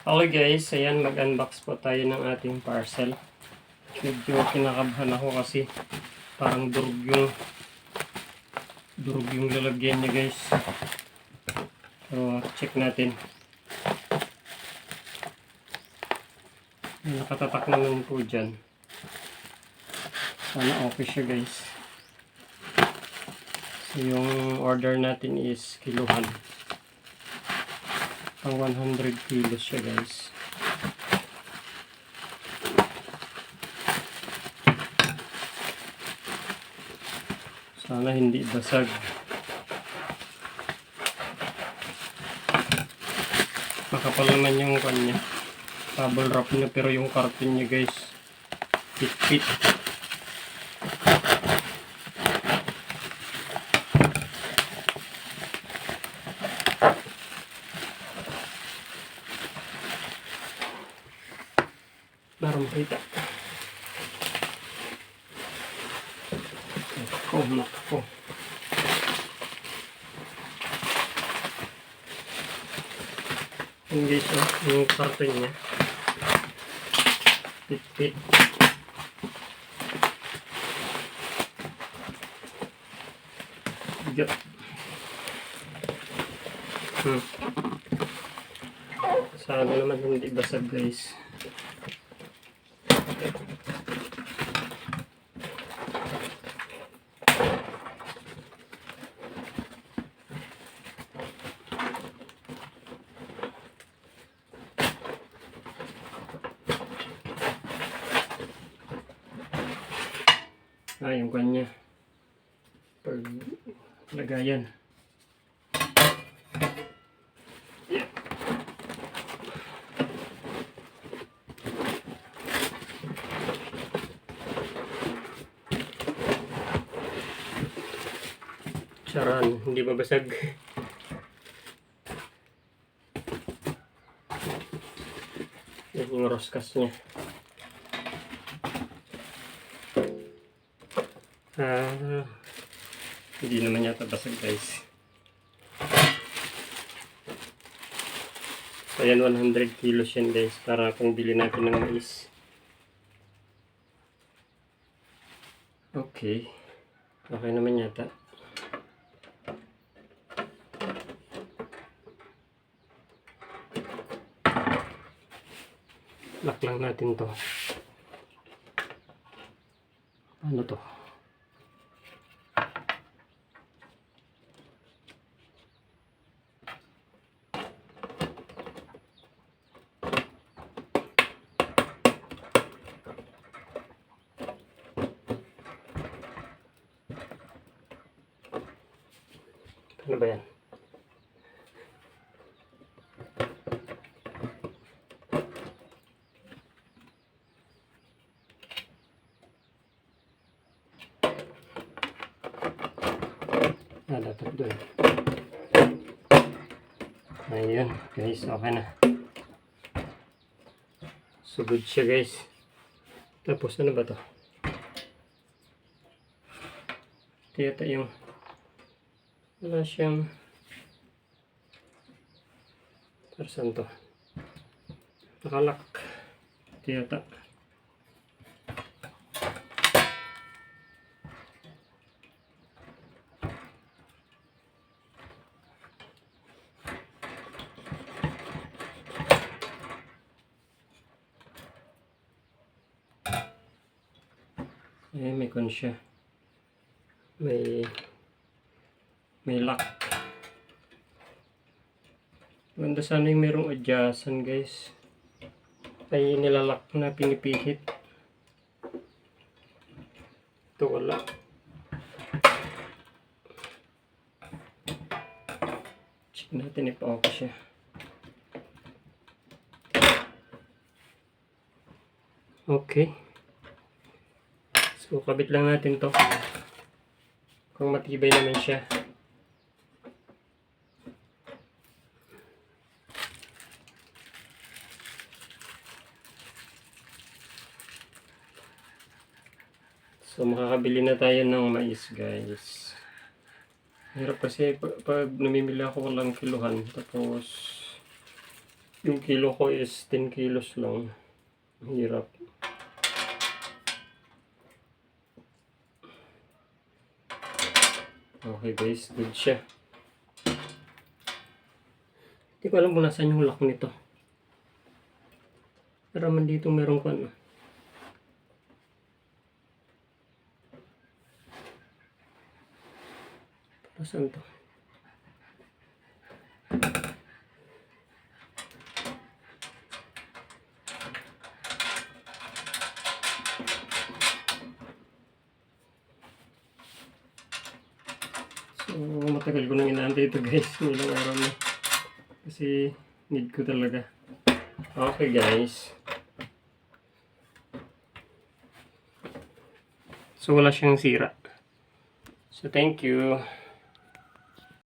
Okay guys, ayan mag-unbox po tayo ng ating parcel. Medyo kinakabahan ako kasi parang durug yung durug yung lalagyan niya guys. So, check natin. Nakatatak naman po dyan. Sana okay siya guys. So, yung order natin is kiluhan. Pang 100 kilos siya guys. Sana hindi basag. Makapal naman yung kanya. Bubble wrap niya pero yung carton niya guys. Fit Baru makita. Nako, nako. Yung guys, oh, yung karton niya. Pit-pit. Bigat. Hmm. Sana naman hindi basag guys. Ah, yung kanya. Pag lagayan. Charan, hindi mabasag. Yan yung roskas niya. Ah, hindi naman yata basag guys. So yan 100 kilos yan guys para kung bili natin ng mais. Okay. Okay naman yata. Lock lang natin to. Ano to? Ano ba yan? Ah, dapat doon. Ayun, guys, okay na. Sugod siya, guys. Tapos, ano ba to? Ito yata yung wala siyang para saan to? Nakalak. Ito yata. Eh, may kon siya. May may lock. Ganda sana yung merong adjustan guys. Ay nilalak na pinipihit. Ito wala. Check natin if okay siya. Okay. So, kabit lang natin to. Kung matibay naman siya. So makakabili na tayo ng mais guys. Hirap kasi pag, pag namimili ako walang kiluhan tapos Yung kilo ko is 10 kilos lang. Hirap. Okay guys, good siya. Hindi ko alam kung nasaan yung lock nito. Pero man dito meron ko ano. Para saan to? So, matagal ko nang inaantay ito guys. Ilang araw na. Kasi, need ko talaga. Okay guys. So, wala siyang sira. So, thank you.